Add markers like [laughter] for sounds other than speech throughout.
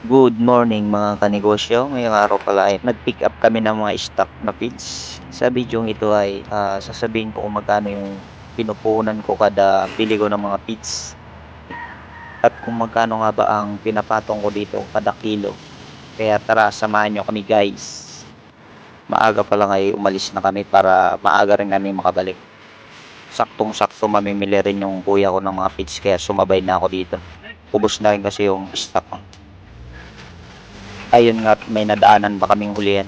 Good morning mga kanegosyo. Ngayong araw pala ay nag-pick up kami ng mga stock na feeds. Sa video ito ay ah, sasabihin ko kung magkano yung pinupunan ko kada bili ko ng mga feeds. At kung magkano nga ba ang pinapatong ko dito kada kilo. Kaya tara, samahan nyo kami guys. Maaga pa lang ay umalis na kami para maaga rin kami makabalik. Saktong-sakto mamimili rin yung kuya ko ng mga feeds kaya sumabay na ako dito. Ubus na rin kasi yung stock ayun nga may nadaanan pa kaming hulihan?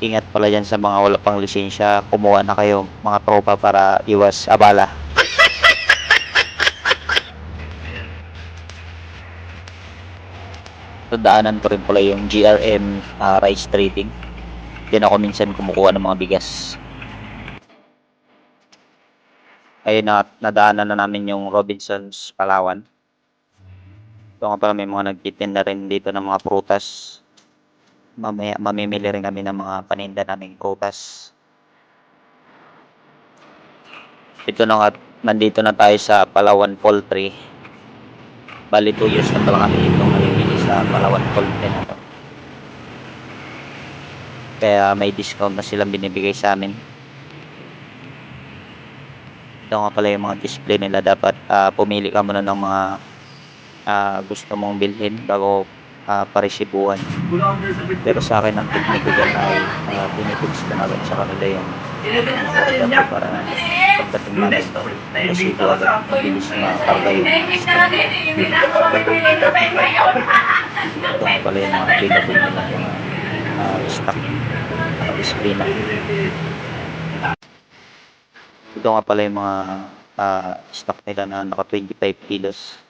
Ingat pala dyan sa mga wala pang lisensya. Kumuha na kayo mga tropa para iwas abala. [laughs] Nadaanan ko rin pala yung GRM ah, rice trading. Din ako minsan kumukuha ng mga bigas. Ayun na nadaanan na namin yung Robinsons Palawan ito nga pala may mga nagtitinda rin dito ng mga prutas. Mamaya, mamimili rin kami ng mga paninda naming prutas. Ito na nga, nandito na tayo sa Palawan Poultry. Bali 2 years na pala kami itong namimili sa Palawan Poultry na to. Kaya may discount na silang binibigay sa amin. Ito nga pala yung mga display nila. Dapat ah, pumili ka muna ng mga ah, gusto mong bilhin bago uh, paresibuhan. Pero sa akin, ang dyan ay uh, pinipix ko na rin sa kanila ko para pagdating namin resibo agad mabilis na karga yung ito nga pala yung mga available nila yung uh, stock display na ito nga pala yung mga ah, stock nila na naka 25 kilos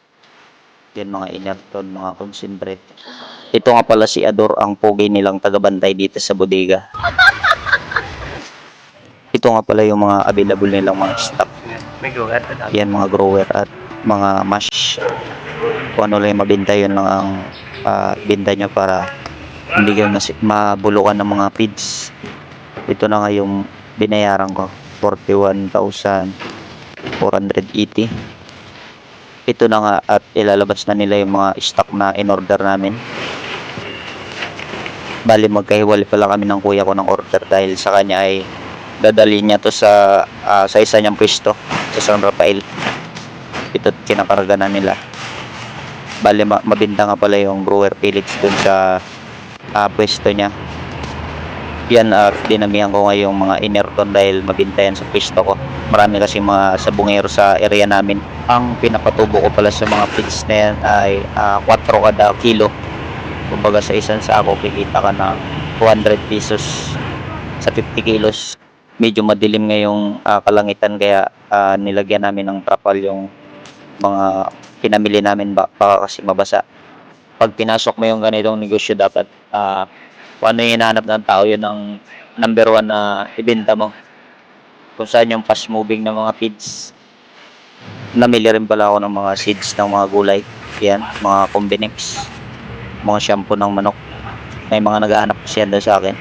yan mga inerton, mga concentrate. Ito nga pala si Ador ang pogi nilang tagabantay dito sa bodega. [laughs] Ito nga pala yung mga available nilang mga stock. Yan mga grower at mga mash. Kung ano lang yung mabenta yun lang ang ah, binta niya para hindi kayo nasi- mabulukan ng mga feeds. Ito na nga yung binayaran ko. 41,480 ito na nga at ilalabas na nila yung mga stock na in-order namin. Bali magkahiwalay pala kami ng kuya ko ng order dahil sa kanya ay dadalhin niya to sa ah, sa isa niyang pwesto sa San Rafael. Ito kinakarga na nila. Bali ma- mabinta nga pala yung brewer pellets dun sa ah, pwesto niya. Yan at dinamihan ko ngayong mga inerton dahil mabinta yan sa pwesto ko. Marami kasi mga sabungero sa area namin. Ang pinapatubo ko pala sa mga feeds na yan ay ah, 4 kada kilo. Kumbaga sa isang sako kikita ka ng 200 pesos sa 50 kilos. Medyo madilim ngayong ah, kalangitan kaya ah, nilagyan namin ng trapal yung mga pinamili namin ba, baka kasi mabasa. Pag pinasok mo yung ganitong negosyo dapat ah, kung ano yung hinahanap ng tao yun ang number one na ibenta mo kung saan yung fast moving na mga feeds namili rin pala ako ng mga seeds ng mga gulay yan mga combinix mga shampoo ng manok may mga naghahanap kasi yan doon sa akin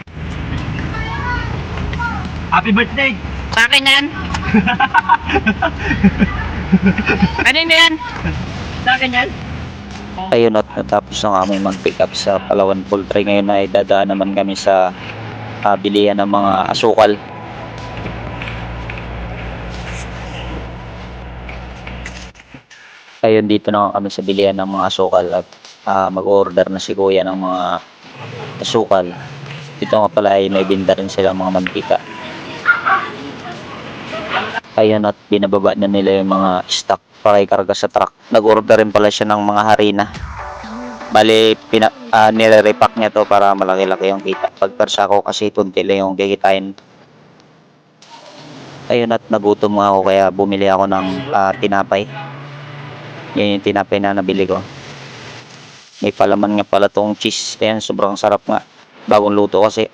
Happy birthday! Sa akin yan. [laughs] Kanina yan. Sa akin yan. Ayun at natapos na kami mag pick up sa Palawan Poultry ngayon ay dadaan naman kami sa ah, bilihan ng mga asukal. Ayun dito na kami sa bilihan ng mga asukal at ah, mag-order na si kuya ng mga asukal. Dito nga pala ay may binda rin silang mga mantika ayun at binababa na nila yung mga stock para ikarga sa truck. Nag-order rin pala siya ng mga harina. Bali pina, ah, nire-repack niya to para malaki-laki yung kita. Pag per sako kasi tunti lang yung kikitain. Ayun at nagutom ako kaya bumili ako ng ah, tinapay. Yan yung tinapay na nabili ko. May palaman nga pala tong cheese. Ayan sobrang sarap nga. Bagong luto kasi.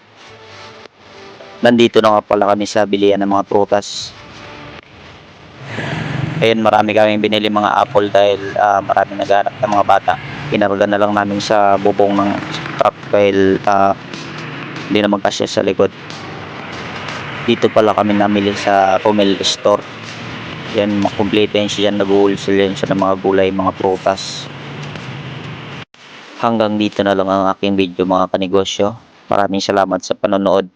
Nandito na nga pala kami sa bilihan ng mga prutas ayun marami kaming binili mga apple dahil ah, marami naghanap ng mga bata pinarga na lang namin sa bubong ng truck dahil ah, hindi na magkasya sa likod dito pala kami namili sa Romel Store yan makumpleto yan siya nag-wholesale yan siya ng mga gulay mga prutas Hanggang dito na lang ang aking video mga kanegosyo. Maraming salamat sa panonood.